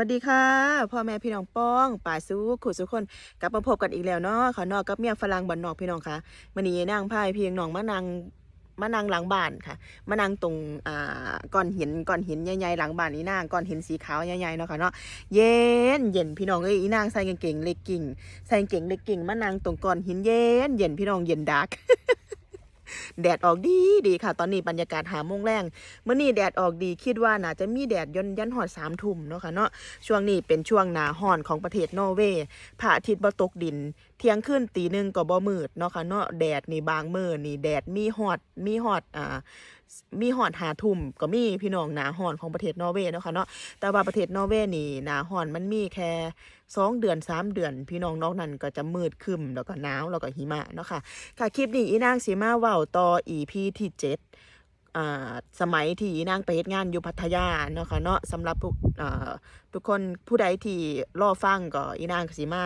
วัสดีค่ะพ่อแม่พี่น้องป้องป่าสู้ขุดสุคนกลับมาพบกันอีกแล้วเนาะขานอกกับเมียฝรั่งบันนอกพี่น้องค่ะมันนี้นางพายเพียงน้องมานางมานางหลังบ้านค่ะมานางตรงอ่าก้อนหินก้อนหินใหญ่ๆหลังบ้านนี่นางก้อนหินสีขาวใหญ่ๆเนาะค่ะเนาะเย็นเย็นพี่น้องเอ้ยอีนางใส่กางเกงเล็กกิ่งใส่กางเกงเล็กกิ่งมานางตรงก้อนหินเย็นเย็นพี่น้องเย็นดัก แดดออกดีดีค่ะ ตอนนี้บรรยากาศหามงแรงเมื่อนี้แดดออกดีคิดว่าน่าจะมีแดดยนยันหอดสามทุ่มเนาะค่ะเนาะช่วงนี้เป็นช่วงหนาห่อนของประเทศนอร์เวย์พระอาทิตย์บ่ตกดิน เที่ยงขึ้นตีหนึ่งก็บ่มืดเนาะค่ะเนาะแดดนี่บางมือนี่แดดมีหอดมีหอดอ่ามีฮอดหาทุ่มก็มีพี่น้องหนาฮ้อนของประเทศนอร์เวย์เนาะค่ะเนาะแต่ว่าประเทศนอร์เวย์นี่หนาฮ้อนมันมีแค่สองเดือนสามเดือน พี่น้องนอกนั้นก็จะมืดคึมแล้วก็หนาวแล้วก็หิมะเนาะค่ะค่ะคลิปนี้อีนางสีมาเว้าต่อ EP ที่เจ็ดอ่าสมัยที่อีนางไปเฮ็ดงานอยู่พัทยาเนาะค่ะเนาะสำหรับผู้อ่าทุกคนผู้ใดที่รอฟังก็อีนางสิมา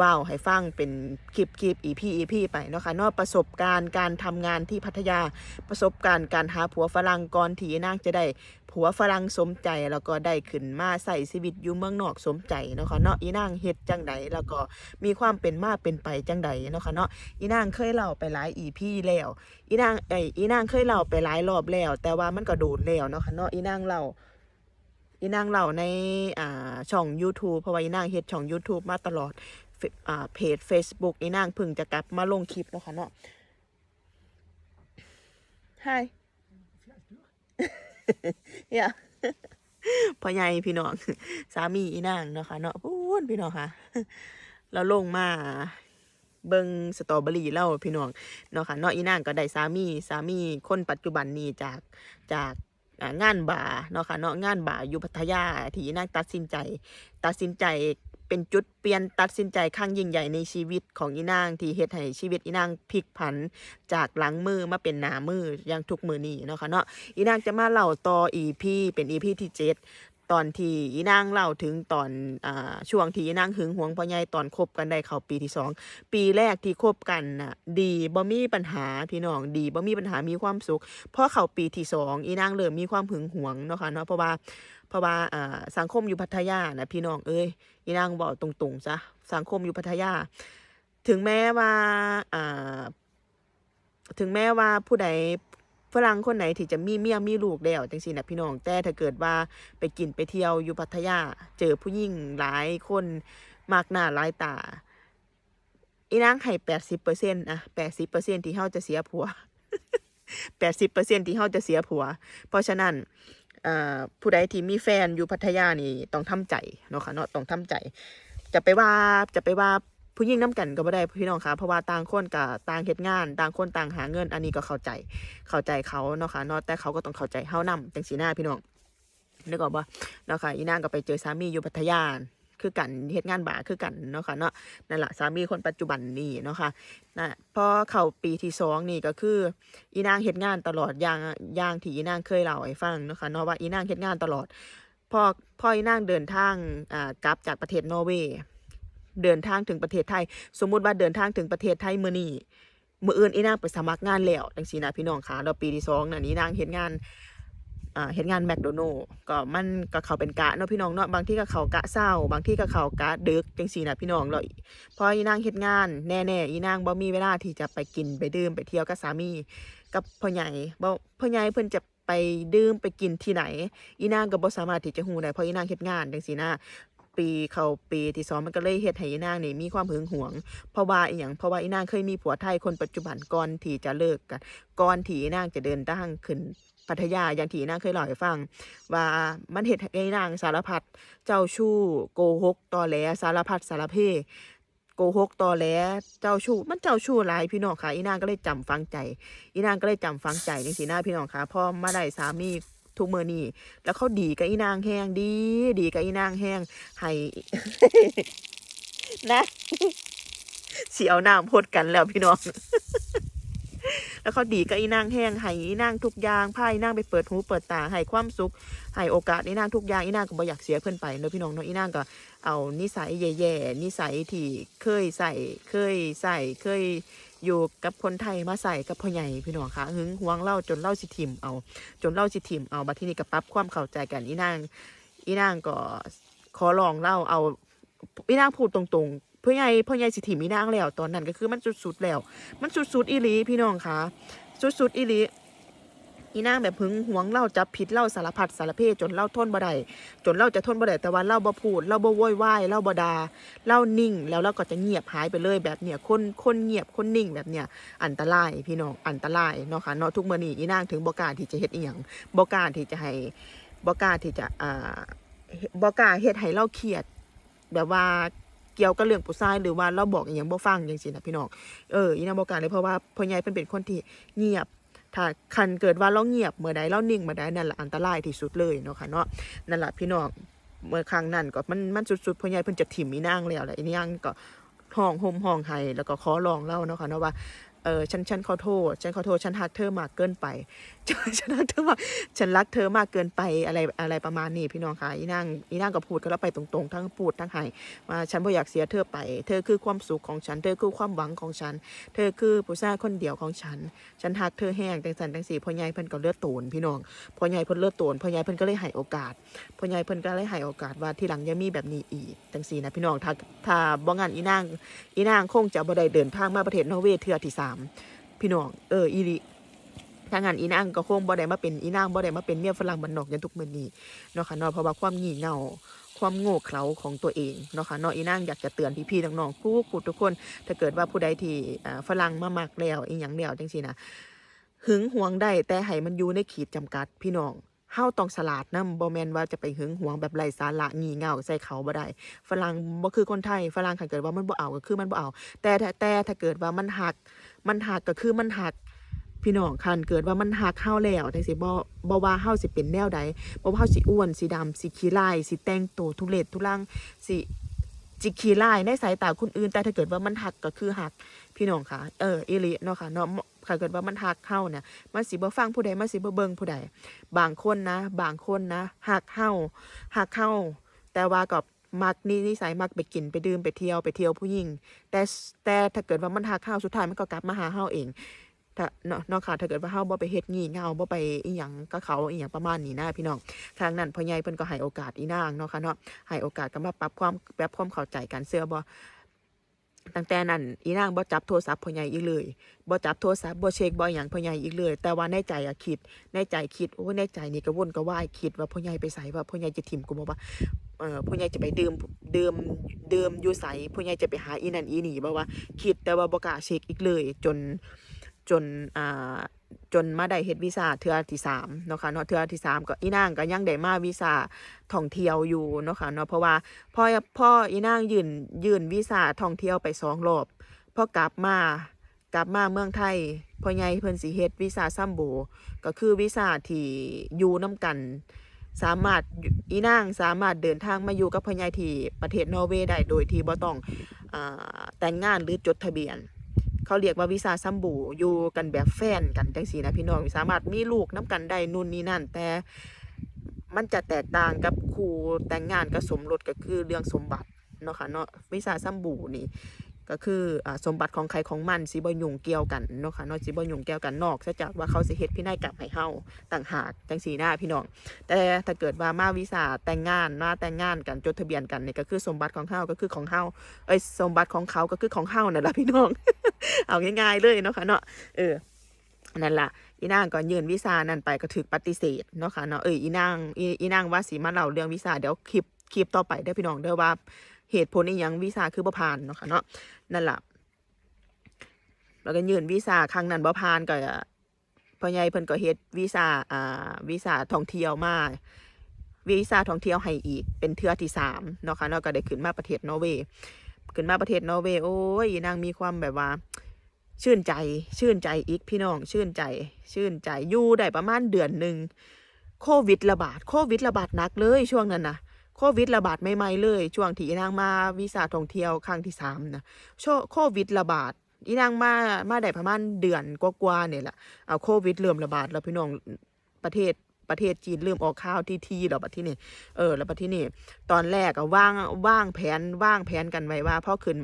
ว้าวให้ฟังเป็นคลิปคลิป EP EP ไปเนาะค่ะเนาะประสบการณ์การทำงานที่พัทยาประสบการณ์การหาผัวฝรั่งก่อนที่นางจะได้ผัวฝรั่งสมใจแล้วก็ได้ขึ้นมาใส่ชีวิตอยู่เมืองนอกสมใจเนาะค่ะเนาะอีนางเฮ็ดจังใดแล้วก็มีความเป็นมาเป็นไปจังใดเนาะค่ะเนาะอีนางเคยเล่าไปหลายอีพีแล้วอีนางไออีนางเคยเล่าไปหลายรอบแล้ว แต่ว่ามันก็โดนแล้วเนาะค่ะเนาะอีนางเล่าอีนางเล่าในอ่าช่อง YouTube เพราะว่าอีนางเฮ็ดช่อง YouTube มาตลอด เพจ Facebook อีนางพิ่งจะกลับมาลงคลิปเนาะค่ะเนาะ Hi เฮียพ่อใหญ่พี่น้อง สามีอีนางเนาะค่ะเนาะพูนพี่น้องค่ะแล้วลงมาเบิงสตรอเบอรี่เล่าพี่น้องเนาะค่ะเนาะอีนางก็ได้สามีสามีคนปัจจุบันนี้จากจากงานบาเนาะค่ะเนาะงานบาอยู่พัทยาที่อีนางตัดสินใจ ตัดสินใจ เป็นจุดเปลี่ยนตัดสินใจครั้งยิ่งใหญ่ในชีวิตของอีนาง ที่เฮ็ดให้ชีวิตอีนางพลิกผันจากหลังมือมาเป็นหน้ามืออย่างทุกมือนี้เนาะค่ะเนาะอีนางจะมาเล่าต่ออีพีเป็นอีพีที่เจ็ด ตอนที่อีนางเล่าถึงตอนอช่วงที่อีนางหึงหวงพ่อใหญ่ตอนคบกันได้เขาปีที่สองปีแรกที่คบกันน่ะ ดีบ่มีปัญหาพี่น้องดีบ่มีปัญหามีความสุขพอเขาปีที่สองอีนางเริ่มมีความหึงหวงเนาะค่ะเนาะเพราะว่าเพราะว่าสังคมอยู่พัทยานะพี่น้องเอ้ยอีนางบอกตรงๆซะสังคมอยู่พัทยา ถึงแม้ว่าถึงแม้ว่าผู้ใด ฝรั่งคนไหนที่จะมีเมียมีลูกแล้วจังซี่นะพี่น้องแต่ถ้าเกิดว่าไปกินไปเที่ยวอยู่พัทยา เจอผู้หญิงหลายคนมากหน้าหลายตาอีนางให้แปดสิบเปอร์เซ็นต์อะแปดสิบเปอร์เซ็นที่เฮาจะเสียผัวแปดสิบเปอร์เซ็นที่เฮาจะเสียผัว เพราะฉะนั้นผู้ใดที่มีแฟนอยู่พัทยานี่ต้องทำใจเนาะค่ะเนาะต้องทำใจ จะไปว่าจะไปว่า ผู้หญิงน้ำกันก็ไม่ได้พี่น้องค่ะเพราะว่าต่างคนกับต่างเหตุงาน ต่างคนต่างหาเงิน อันนี้ก็เข้าใจเข้าใจเขาเนาะค่ะเนาะแต่เขาก็ต้องเข้าใจเฮานำจังสีหน้าพี่น้องนึกออกปะเนาะค่ะอีนางก็ไปเจอสามีอยู่พัทยาคือกันเหตุงานบาคือกันเนาะค่ะเนาะนั่นแหละสามีคนปัจจุบันนี่เนาะค่ะนะพอเข้าปีที่สองนี่ก็คือ อีนางเหตุงานตลอดอย่างอย่างที่อีนางเคยเล่าให้ฟังเนาะค่ะเนาะว่าอีนางเหตุงานตลอดพอพออีนางเดินทางอ่ากลับจากประเทศนอร์เวย์ เดินทางถึงประเทศไทย สมมุติว่าเดินทางถึงประเทศไทยมื้อนี้มื้ออื่นอีนางไปสมัครงานแล้วจังซี่นะพี่น้องค่ะแล้วปีที่สองน่ะนี่นางเฮ็ดงานอ่าเฮ็ดงานแมคโดนัลก็มันก็เขาเป็นกะเนาะพี่น้องเนาะบางที่ก็เขากะเศร้า บางที่ก็เขากะดึกจังซี่นะพี่น้องแล้วพออีนางเฮ็ดงานแน่ๆอีนางบ่มีเวลาที่จะไปกินไปดื่มไปเที่ยวกับสามี กับพ่อใหญ่บ่พ่อใหญ่เพิ่นจะไปดื่มไปกินที่ไหน อีนางก็บ่สามารถที่จะฮู้ได้เพราะอีนางเฮ็ดงานจังซี่นะ ปีเข้าปีที่สองมันก็เลยเฮ็ดให้อีนางนี่มีความหึงหวง เพราะว่าอีหยังเพราะว่าอีนางเคยมีผัวไทยคนปัจจุบันก่อนที่จะเลิกกันก่อนที่อีนางจะเดินทางขึ้นพัทยาอย่างที่อีนางเคยเล่าให้ฟัง ว่ามันเฮ็ดให้อีนางสารพัดเจ้าชู้โกหกตอแหลสารพัดสารเพโกหกตอแหลเจ้าชู้มันเจ้าชู้หลายพี่น้องค่ะอีนางก็เลยจำฟังใจ อีนางก็เลยจำฟังใจนี่สิหน้าพี่น้องค่ะพอมาได้สามี ทุกมือนี่แล้วเขาดีกับอีนางแห้งดี ดีกับอีนางแห้งให้นะเสียวน้ำพดกันแล้วพี่น้อง แล้วเขาดีกับอีนางแห้งให้อีนางทุกอย่างพาอีนางไปเปิดหูเปิดตาให้ความสุขให้โอกาสอีนางทุกอย่างอีนางก็บ่อยากเสียเพื่อนไปเนอะพี่น้องเนาะอีนางก็เอานิสัยแย่ๆนิสัยที่เคยใส่เคยใส่เคย อยู่กับคนไทยมาใส่กับพ่อใหญ่พี่น้องค่ะหึงหวงเล่าจนเล่าสิทิมเอา จนเล่าสิทิมเอาบัดที่นี่ก็ปั๊บความเข้าใจกันอีนางอีนางก็ขอลองเล่าเอาอีนางพูดตรงๆพ่อใหญ่พ่อใหญ่สิถิมอีนางแล้ว ตอนนั้นก็คือมันสุดๆแล้ว มันสุดๆอีหลีพี่น้องคะสุดๆอีหลี อีนางแบบหึงหวงเล่าจับผิดเล่าสารพัดสารเพจนเล่าทนบ่ได้จนเล่าจะทนบ่ได้แต่ว่าเล่าบ่พูดเล่าบ่โวยวายเล่าบ่ดาเล่านิ่ง แล้วเราก็จะเงียบหายไปเลยแบบเนี้ยคนคนเงียบคนนิ่งแบบเนี้ยอันตรายพี่น้องอันตรายเนาะค่ะเนาะทุกมื้อนี้อีนางถึงบ่กล้าที่จะเฮ็ดอีหยังบ่กล้าที่จะให้บ่กล้าที่จะอ่าบ่กล้าเฮ็ดให้เราเครียดแบบว่าเกี่ยวกับเรื่องผู้ชายหรือว่าเราบอกอย่างบ่ฟังจังซี่นะพี่น้องเอออีนางบอกล้ารเลยเพราะว่าพ่อใหญ่เพิ่นเป็นคนที่เงียบ ถ้าคันเกิดว่าเราเงียบเมื่อใดเรานิ่งเมื่อใดนั่นแหละอันตรายที่สุดเลยเนาะค่ะเนาะนั่นแหละพี่น้องเมื่อครั้งนั้นก็มันมันสุดๆพ่อใหญ่เพิ่นจะถิ่มอีนางแล้วแหละอีนางก็ห้องห่มห้องไห้แล้วก็ขอร้องเล่าเนาะค่ะเนาะว่า เออฉันฉันขอโทษ ฉันขอโทษ ฉันหักเธอมากเกินไป ฉันรักเธอมากฉันรักเธอมากเกินไปอะไรอะไรประมาณนี้พี่น้องค่ะอีนางอีนางก็พูดกันแล้วไปตรงๆ ทั้งพูดทั้งไห้ว่าฉันบ่อยากเสียเธอไป เธอคือความสุขของฉัน เธอคือความหวังของฉัน เธอคือผู้ชายคนเดียวของฉัน ฉันหักเธอแห้งจังสันจังสีพ่อใหญ่เพิ่นก็เลือดโตนพี่น้องพ่อใหญ่เพิ่นเลือดโตนพ่อใหญ่เพิ่นก็เลยให้โอกาสพ่อใหญ่เพิ่นก็เลยให้โอกาสว่าที่หลังย่ามีแบบนี้อีกจังสีนะพี่น้องถ้าถ้าบ่งั้นอีนางอีนางคงจะบ่ได้เดินทางมาประเทศนอร์เวย์เทื่อที่สามพี่น้องเอออีหลิถ้างั้นอีนางก็คงบ่ได้มาเป็นอีนางบ่ได้มาเป็นเมียฝรั่งบ้านนอกอย่างทุกมื้อนี้เนาะค่ะเนาะเพราะว่าความงี่เง่าความโง่เขลาของตัวเองเนาะค่ะเนาะอีนางอยากจะเตือนพี่ๆน้องๆทุกๆทุกคน ถ้าเกิดว่าผู้ใดที่ฝรั่งมามักแล้วอีหยังแล้วจังซี่นะหึงหวงได้แต่ให้มันอยู่ในขีดจำกัดพี่น้องเฮาต้องสลาดนำบ่แม่นว่าจะไปหึงหวงแบบไร้สาระงี่เง่าใส่เขาบ่ได้ฝรั่งบ่คือคนไทยฝรั่งถ้าเกิดว่ามันบ่เอาก็คือมันบ่เอา แต่แต่ถ้าเกิดว่ามันหัก มันหักก็คือมันหักพี่น้องคันเกิดว่ามันหักเฮาแล้วจังซี่บ่บ่ว่าเฮาสิเป็นแนวใดบ่ว่าเฮาสิอ้วนสิดำสิขี้ร้ายสิแต่งตัวทุเรศทุรังสิจิกขี้ไล่ในสายตาคนอื่น แต่ถ้าเกิดว่ามันหักก็คือหักพี่น้องค่ะ เอออีลิเนาะค่ะเนาะถ้าเกิดว่ามันหักเข้าเนี่ยมันสิบ่ฟังผู้ใดมันสิบ่เบิ่งผู้ใดบางคนนะ บางคนนะหักเข้าหักเข้า แต่ว่ากับ มักนี่นิสัยมักไปกินไปดื่มไปเที่ยวไปเที่ยวผู้หญิงแต่แต่ถ้าเกิดว่ามันหาข้าวสุดท้ายมันก็กลับมาหาเฮาเองถ้าเนาะเนาะค่ะถ้าเกิดว่าเฮาบ่ไปเฮ็ดงี่เง่าบ่ไปอีหยังก็เขาอีหยังประมาณนี้นะพี่น้องทางนั้นพ่อใหญ่เพิ่นก็ให้โอกาสอีนางเนาะค่ะเนาะให้โอกาสกันมาปรับความปรับความเข้าใจกันเสื้อบ่ ตั้งแต่นั้นอีนางบ่จับโทรศัพท์พ่อใหญ่อีกเลยบ่จับโทรศัพท์บ่เช็คบ่อย่างพ่อใหญ่อีกเลย แต่ว่าในใจอะคิด ในใจคิดโอ้ในใจนี่ก็วนก็ว่ายคิดว่าพ่อใหญ่ไปใส่ว่าพ่อใหญ่จะถิ่มกูบ่ว่าเออพ่อใหญ่จะไปดื่มดื่มดื่มอยู่ใส่พ่อใหญ่จะไปหาอีนั่นอีนี่บ่ว่า คิดแต่ว่าบ่กล้าเช็คอีกเลย จนจนอ่า จนมาได้เฮ็ดวีซ่าเทื่อที่สามเนาะค่ะเนาะเทื่อที่สามก็อีนางก็ยังได้มาวีซ่าท่องเที่ยวอยู่เนาะค่ะเนาะเพราะว่าพ่อพ่ออีนางยืนยืนวีซ่าท่องเที่ยวไปสองรอบพอกลับมากลับมาเมืองไทยพ่อใหญ่เพิ่นสิเฮ็ดวีซ่าซัมโบก็คือวีซ่าที่อยู่นํกัน สามารถอีนางสามารถเดินทางมาอยู่กับพ่อใหญ่ที่ประเทศนอร์เวย์ได้โดยที่บ่ต้องอแต่งงานหรือจดทะเบียน เขาเรียกว่าวิซาซัมบูอยู่กันแบบแฟนกันจังสีนะพี่น้องสามารถมีลูกน้กันได้นู่นนี่นั่น แต่มันจะแตกต่างกับคู่แต่งงานกับสมรสก็คือเรื่องสมบัติเนาะค่ะเนาะวิซาซัมบูนี่ ก็คืออสมบัติของใครของมันสิบ่ยุ่งเกี่ยวกันเนาะค่ะนาะสิบ่ยุ่งเกี่ยวกันนอกจากว่าเขาสิเฮ็ดพินัยกรรมให้เฮาต่างหากจังสีหน้าพี่น้อง แต่ถ้าเกิดว่ามาวีซ่าแต่งงานมาแต่งงานกันจดทะเบียนกันเนี่ยก็คือสมบัติของเฮาก็คือของเฮาเอ้ยสมบัติของเขาก็คือของเฮานั่นแหละพี่น้อง เอาง่ายๆเลยเนาะค่ะเนาะเออนั่นล่ะอีนางก็ยืนวีซ่านั่นไปก็ถูกปฏิเสธเนาะค่ะเนาะเอ้ยอีนางอีนางว่าสิมาเล่าเรื่องวีซ่าเดี๋ยวคลิปคลิปต่อไปเด้อพี่น้องเด้อว่า เหตุผลอีหยังวีซ่าคือบ่ผ่านเนาะค่ะเนาะนั่นแหละแล้วก็ยื่นวีซ่าครั้งนั้นบ่ผ่านก็พ่อใหญ่เพิ่นก็เฮ็ดวีซ่าอ่าวีซ่าท่องเที่ยวมาวีซ่าท่องเที่ยวให้อีกเป็นเทือที่สามเนาะค่ะเนาะก็ได้ขึ้นมาประเทศนอร์เวย์ขึ้นมาประเทศนอร์เวย์โอ้ยนางมีความแบบว่า ชื่นใจชื่นใจอีกพี่น้อง ชื่นใจ ชื่นใจอยู่ได้ประมาณเดือนหนึ่งโควิดระบาดโควิดระบาดหนักเลยช่วงนั้นนะโควิดระบาดใหม่ๆเลยช่วงที่นางมาวีซ่าท่องเที่ยวครั้งที่สามนะโชโควิดระบาดอีนางมามาได้ประมาณเดือนกว่าๆเนี่ยแหละเอาโควิดเริ่มระบาดแล้วพี่น้องประเทศประเทศจีนเริ่มออกข่าวที่ทีแล้วบัดที่นี่เออแล้วบัดที่นี่ตอนแรกอะว่างว่างแผนว่างแผนกันไว้ว่าพ่อขึ้น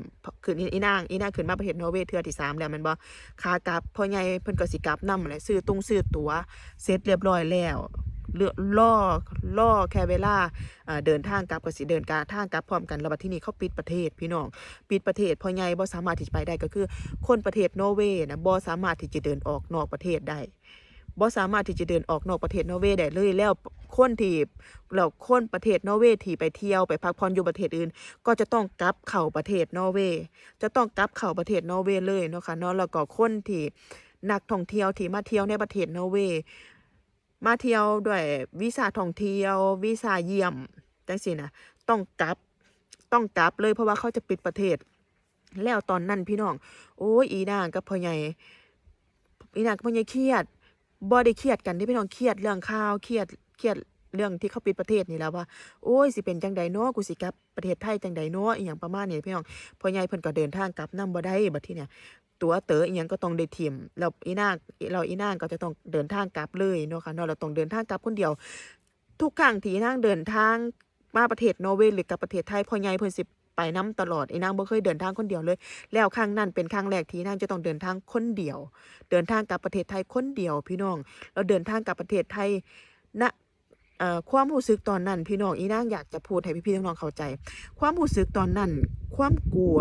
ขึ้นอีนางอีนางขึ้นมาประเทศนอร์เวย์เทือที่สามแล้วมันบ่ขากลับพ่อใหญ่เพิ่นก็สิกลับนำอะไรซื้อตุงซื้อตัวเสร็จเรียบร้อยแล้ว เลือล่อล่อแค่เวลาอ่าเดินทางกลับก็สิเดินกาทางกลับพร้อมกันแล้วบัดที่นี่เขาปิดประเทศพี่น้อง ปิดประเทศพอใหญ่บ่สามารถที่จะไปได้ก็คือ คนประเทศนอร์เวย์นะบ่สามารถที่จะเดินออกนอกประเทศได้บ่สามารถที่จะเดินออกนอกประเทศนอร์เวย์ได้เลยแล้วคนที่แล้วคนประเทศนอร์เวย์ที่ไปเที่ยวไปพักผ่อนอยู่ประเทศอื่น ก็จะต้องกลับเข้าประเทศนอร์เวย์จะต้องกลับเข้าประเทศนอร์เวย์เลยเนาะค่ะเนาะแล้วก็คนที่นักท่องเที่ยวที่มาเที่ยวในประเทศนอร์เวย์ มาเที่ยวด้วยวีซ่าท่องเที่ยววีซ่าเยี่ยมจังซี่นะต้องกลับต้องกลับเลยเพราะว่าเขาจะปิดประเทศ แล้วตอนนั้นพี่น้อง โอ้ยอีนางกับพ่อใหญ่อีนางกับพ่อใหญ่เครียดบ่ได้เครียดกันที่พี่น้องเครียดเรื่องข้าวเครียดเครียดเรื่องที่เขาปิดประเทศนี่แล้วว่าโอ้ยสิเป็นจังใดเนาะกูสิกลับประเทศไทยจังใดเนาะอีหยังประมาณนี้พี่น้องพ่อใหญ่เพิ่นก็เดินทางกลับนํบ่ได้บัดที่เนี่ย ตัวเต๋ออีหยังก็ต้องได้ทิมแล้วอีนางเราอีนางก็จะต้องเดินทางกลับเลยเนาะค่ะเนาะเราต้องเดินทางกลับคนเดียว ทุกครั้งที่อีนางเดินทางมาประเทศนอร์เวย์หรือกลับประเทศไทยพ่อใหญ่เพิ่นสิไปนํตลอดอีนางบ่เคยเดินทางคนเดียวเลย แล้วครั้งนั้นเป็นครั้งแรกที่นางจะต้องเดินทางคนเดียว เดินทางกลับประเทศไทยคนเดียวพี่น้องเราเดินทางกลับประเทศไทยณ ความรู้สึกตอนนั้น พี่น้องอีนางอยากจะพูดให้พี่ๆน้องๆเข้าใจ ความรู้สึกตอนนั้น ความกลัว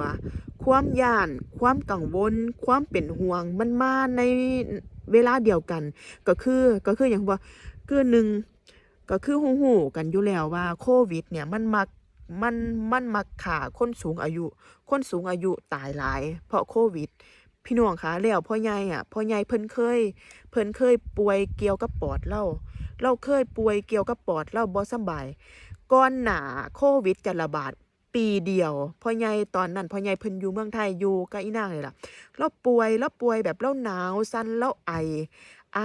ความย่าน ความกังวล ความเป็นห่วงมันมาในเวลาเดียวกัน ก็คือก็คืออย่างว่าคือหนึ่งก็คือหูหูกันอยู่แล้วว่าโควิด เนี่ยมันมักมันมันมักขาคนสูงอายุ คนสูงอายุตายหลาย เพราะโควิด พี่น้องคะแล้วพ่อใหญ่อะพ่อใหญ่เพิ่นเคย เพิ่นเคยป่วยเกี่ยวกับปอดเล่า เราเคยป่วยเกี่ยวกับปอดเล่าบ่สบายก่อนหนาโควิดจะระบาดปีเดียวพ่อใหญ่ตอนนั้นพ่อใหญ่เพิ่นอยู่เมืองไทยอยู่กับอีนางเลยล่ะเราป่วยเราป่วยแบบเราหนาวสั่นเราไอ ไอ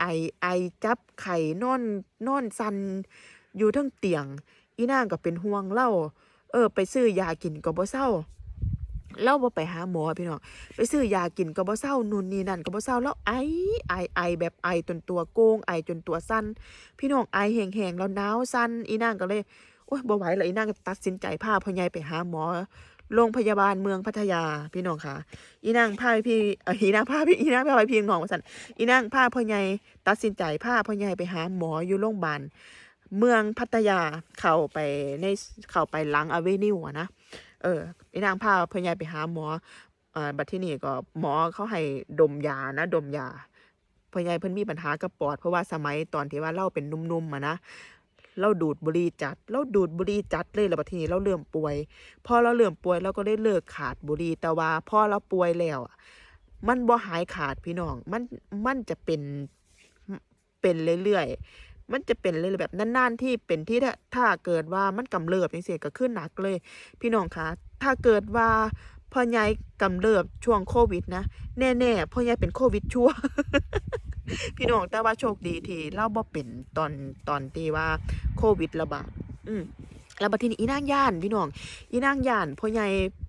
ไอไอจับไข่นอนนอนสันอยู่ทั้งเตียง อีนางก็เป็นห่วงเล่าเออ ไปซื้อยากินก็บ่เศร้า เล่าบ่ไปหาหมอพี่น้องไปซื้อยากินก็บ่เศร้านู่นนี่นั่นก็บ่เศร้าแล้วไอไอไอแบบไอจนตัวโกงไอจนตัวสั้นพี่น้องไอแห้งๆแล้วหนาวสั่นอีนางก็เลยโอ้ยบ่ไหวแล้วอีนางก็ตัดสินใจพาพ่อใหญ่ไปหาหมอโรงพยาบาลเมืองพัทยาพี่น้องค่ะ อีนางพาพี่อีนางพาพี่อีนางพาไปพี่น้องว่าซั่นอีนางพาพ่อใหญ่ตัดสินใจพาพ่อใหญ่ไปหาหมออยู่โรงพยาบาลเมืองพัทยาเข้าไปในเข้าไปหลังอเวนิวอะนะ เอออีนางพาพ่อใหญ่ไปหาหมอเอ่อบัดที่นี่ก็หมอเขาให้ดมยานะ ดมยาพ่อใหญ่เพิ่นมีปัญหากับปอด เพราะว่าสมัยตอนที่ว่าเราเป็นนุ่มๆอะนะเราดูดบุหรี่จัด เราดูดบุหรี่จัดเลยแล้วบัดทีนี้เราเริ่มป่วย พอเราเริ่มป่วยเราก็ได้เลิกขาดบุหรี่แต่ว่าพอเราป่วยแล้วอะมันบ่หายขาดพี่น้อง มัน มันจะเป็น เป็นเรื่อยๆ มันจะเป็นเรื่อยแบบนานๆที่เป็นที่ถ้าถ้าเกิดว่ามันกำเริบจังซี่ก็ขึ้นหนักเลย พี่น้องคะถ้าเกิดว่าพ่อใหญ่กำเริบช่วงโควิดนะแน่ๆพ่อใหญ่เป็นโควิดชัวพี่น้องแต่ว่าโชคดีที่เราบ่เป็นตอนตอนที่ว่าโควิดระบาดอืมแล้วบัดทีนี้อีนางย่านพี่น้องอีนางย่านพ่อใหญ่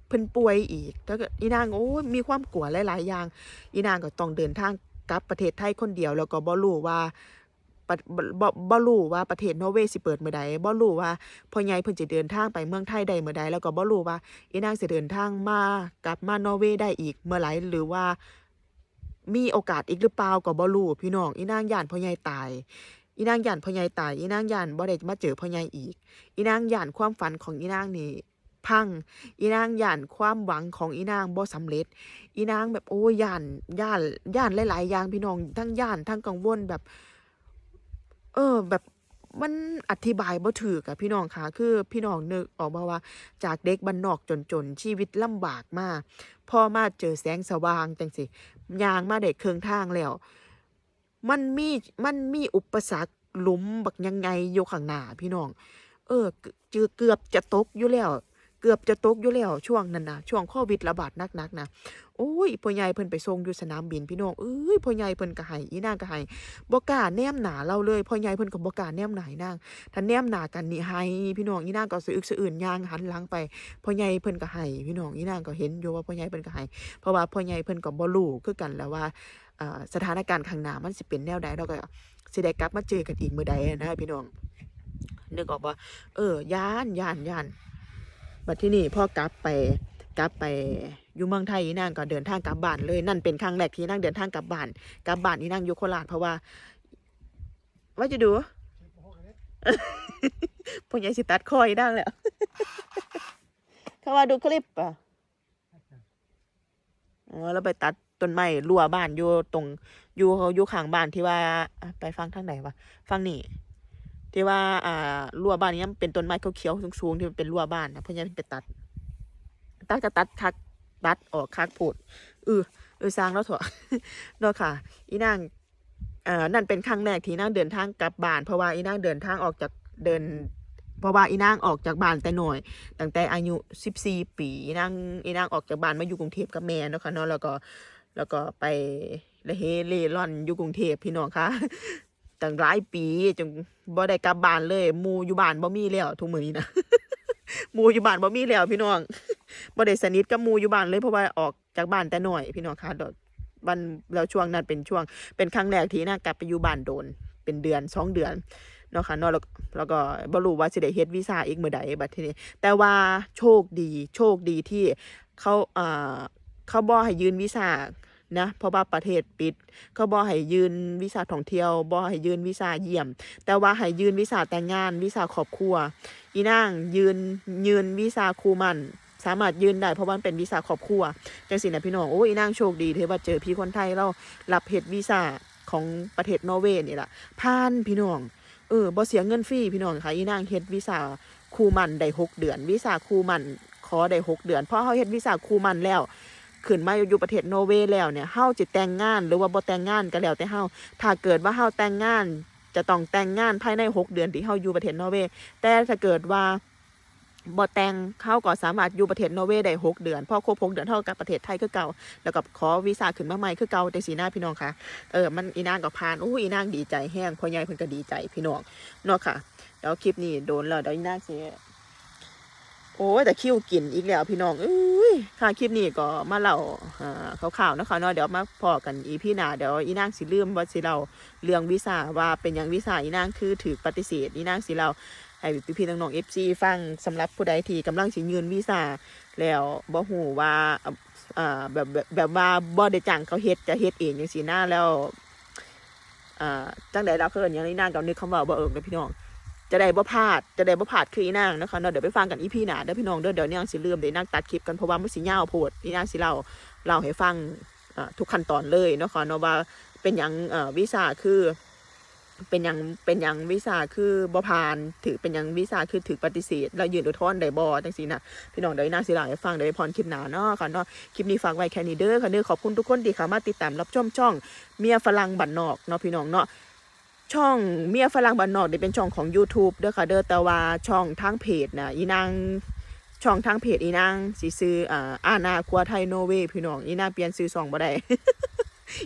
เพิ่นป่วยอีกแล้วก็อีนางโอ้ยมีความกลัวหลายๆอย่าง อีนางก็ต้องเดินทางกลับประเทศไทยคนเดียว แล้วก็บ่รู้ว่า บ่บ่บ่รู้ว่าประเทศนอร์เวย์สิเปิดเมื่อใดบ่รู้ว่าพ่อใหญ่เพิ่นจะเดินทางไปเมืองไทยได้เมื่อใดแล้วก็บ่รู้ว่าอีนางสิเดินทางมากลับมานอร์เวย์ได้อีกเมื่อไหร่หรือว่ามีโอกาสอีกหรือเปล่าก็บ่รู้พี่น้องอีนางย่านพ่อใหญ่ตายอีนางย่านพ่อใหญ่ตายอีนางย่านบ่ได้มาเจอพ่อใหญ่อีกอีนางย่านความฝันของอีนางนี่พังอีนางย่านความหวังของอีนางบ่สำเร็จ อีนางแบบโอ้ยย่านย่านย่านหลายๆอย่างพี่น้องทั้งย่านทั้งกังวลแบบ ออ แบบมันอธิบายบ่ถือกับพี่น้องค่ะ คือพี่น้องนึกออกบาว่า จากเด็กบ้านนอกจนๆชีวิตลำบากมากพ่อมาเจอแสงสว่างจังสิยางมาเด็กเครึ่งทางแล้ว มันมีมันมีอุปสรรคหลุมบักยังไงอยู่ข้างหน้าพี่น้อง เออเจอเกือบจะตกอยู่แล้ว เกือบจะตกอยู่แล้วช่วงนั้นนะช่วงโควิดระบาดนักๆนะโอ้ยพ่อใหญ่เพิ่นไปส่งอยู่สนามบินพี่น้องเอ้ยพ่อใหญ่เพิ่นก็ให้อีนางก็ให้บ่กล้าแนมหนาเราเลยพ่อใหญ่เพิ่นก็บ่กล้าแนมหนาอีนางถ้าแนมหนากันนี่ให้พี่น้องอีนางก็สะอึกสะอื้นย่างหันหลังไปพ่อใหญ่เพิ่นก็ให้พี่น้องอีนางก็เห็นอยู่ว่าพ่อใหญ่เพิ่นก็ให้เพราะว่าพ่อใหญ่เพิ่นก็บ่รู้คือกันแล้วว่าสถานการณ์ข้างหน้ามันสิเป็นแนวใดเราก็สิได้กลับมาเจอกันอีกมื้อใดนะพี่น้องนึกออกว่าเออย่านย่านย่าน บัดที่นี่พ่อกลับไปกลับไปอยู่เมืองไทยอีนางก็เดินทางกลับบ้านเลยนั่นเป็นครั้งแรกที่นางเดินทางกลับบ้านกลับบ้านอีนางอยู่โคราชเพราะว่า ว่าจะดูพ่อใหญ่สิตัดคอยดังแล้วเขาว่าดูคลิปอะอ๋อแล้วไปตัดต้นไม้รั้วบ้านอยู่ตรงอยู่เขาอยู่ข้างบ้านที่ว่าไปฟังทางไหนวะฟังนี่ ที่ว่าอ่ารั้วบ้านนี้มันเป็นต้นไม้เขียวๆสูงๆที่มันเป็นรั้วบ้านนะเพ่อใหญ่ไปตัด ตัดก็ตัดคักตัดออกคักโผดเออเออสร้างแล้วเถอะเนาะค่ะ อีนางเอ่อนั่นเป็นครั้งแรกที่นางเดินทางกลับบ้าน เพราะว่าอีนางเดินทางออกจากเดิน เพราะว่าอีนางออกจากบ้านแต่หน่อย ตั้งแต่อายุ14ปีอีนางอีนางออกจากบ้านมาอยู่กรุงเทพกับแม่เนาะค่ะเนาะแล้วก็แล้วก็ไปละเฮเล่ร่อนอยู่กรุงเทพพี่น้องค่ะ ตั้งหลายปีจนบ่ได้กลับบ้านเลยมูอยู่บ้านบ่มีแล้วทุกมื้อนี้นะมูอยู่บ้านบ่มีแล้วพี่น้องบ่ได้สนิทกับมูอยู่บ้านเลยเพราะว่าออกจากบ้านแต่น้อย พี่น้องค่ะดอกวันแล้วช่วงนั้นเป็นช่วง เป็นครั้งแรกที่นากลับไปอยู่บ้านโดน เป็นเดือนสองเดือนเนาะค่ะเนาะแล้วแล้วก็บ่รู้ว่าสิได้เฮ็ดวีซ่าอีกมื้อใดบัดทีนี้ แต่ว่าโชคดี โชคดีที่เขาเอ่าเขาบ่ให้ยืนวีซ่า นะเพราะว่าประเทศปิด เขาบ่ให้ยืนวีซ่าท่องเที่ยวบ่ให้ยืนวีซ่าเยี่ยม แต่ว่าให้ยืนวีซ่าแต่งงานวีซ่าครอบครัว อีนางยืนยืนวีซ่าคูมันสามารถยืนได้เพราะว่าเป็นวีซ่าครอบครัวจังสินะพี่น้องโอ้ยอีนางโชคดีที่ว่าเจอพี่คนไทยเรารับเฮ็ดวีซ่าของประเทศนอร์เวย์นี่แหละผ่านพี่น้องเออบ่เสียเงินฟรีพี่น้องค่ะอีนางเฮ็ดวีซ่าคูมันได้หกเดือนวีซ่าคูมันขอได้หกเดือนเพราะเฮาเฮ็ดวีซ่าคูมันแล้ว ขึ้นมาอยู่ประเทศนอร์เวย์แล้วเนี่ยเฮาจะแต่งงานหรือว่าบ่แต่งงานก็แล้วแต่เฮาถ้าเกิดว่าเฮาแต่งงาน จะต้องแต่งงานภายในหกเดือนที่เฮาอยู่ประเทศนอร์เวย์แต่ถ้าเกิดว่าบ่แต่งเขาก็สามารถอยู่ประเทศนอร์เวย์ได้หกเดือนพอครบหกเดือนเท่ากับประเทศไทยคือเก่า แล้วก็ขอวีซ่าขึ้นมาใหม่คือเก่าแต่สีหน้าพี่น้องค่ะเออมันอีนางก็ผ่านอู้อีนางดีใจแห้งพ่อใหญ่เพิ่นก็ดีใจพี่น้องเนาะค่ะเดี๋ยวคลิปนี้โดนแล้วเดี๋ยวอีนางสิ โอ้แต่คิวกินอีกแล้วพี่น้องเอ้ยค่ะคลิปนี้ก็มาเล่าอ่าข่าวๆนะคะเนาะเดี๋ยวมาพอกันอีพี่นาเดี๋ยวอีนางสิลืมว่าสิเราเรื่องวีซ่าว่าเป็นอย่างวีซ่าอีนางคือถือปฏิเสธอีนางสิเราให้พี่ๆน้องๆ FC ฟังสำหรับผู้ใดที่กำลังสิยืนวีซ่าแล้วบ่ฮู้ว่าอ่าแบบแบบว่าบ่ได้จ้างเขาเฮ็ดจะเฮ็ดเองจังซี่นะแล้วอ่าจังได๋ล่ะเพิ่นอย่างนี้นางก็นึกคำว้าบ่เอิงเด้อพี่น้อง จะได้บ่พลาดจะได้บ่พลาดคืออีนางนะคะเนาะเดี๋ยวไปฟังกันอีพี่หน้าเด้อพี่น้องเด้อเดี๋ยวนางสิลืมเดี๋ยวนางตัดคลิปกันเพราะว่ามันสิยาวโพดอีนางสิเล่าเล่าให้ฟังทุกขั้นตอนเลยเนาะค่ะเนาะว่าเป็นหยังเอ่อวีซ่าคือเป็นหยังเป็นหยังวีซ่าคือบ่ผ่านถือเป็นหยังวีซ่าคือถือปฏิเสธแล้วยืนอุทธรณ์ได้บ่จังซี่นะพี่น้องเดี๋ยวอีนาสิเล่าให้ฟังเดี๋ยวไปพรคลิปหน้าเนาะค่ะเนาะคลิปนี้ฝากไว้แค่นี้เด้อค่ะเด้อขอบคุณทุกคนที่เข้ามาติดตามรับชมช่อง เมียฝรั่งบ้านนอกเนาะพี่น้องเนาะ ช่องเมียฝรั่งบ้านนอกเนี่เป็นช่องของ YouTube เด้อค่ะเด้อแต่ว่าช่องทางเพจนะอีนางช่องทางเพจอีนางสิซื้ออ่าอาณาครัวไทยโนเวพี่น้องอีนางเปลี่ยนซื้อซองบ่ได้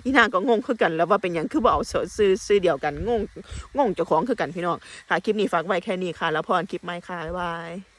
อีนางก็งงคือกันแล้วว่าเป็นยังคือบ่เอาซื้อซื้อเดียวกันงงงงเจ้าของคือกันพี่น้องค่ะคลิปนี้ฝากไว้แค่นี้ค่ะ แล้วพรคลิปใหม่ค่ะบ๊ายบาย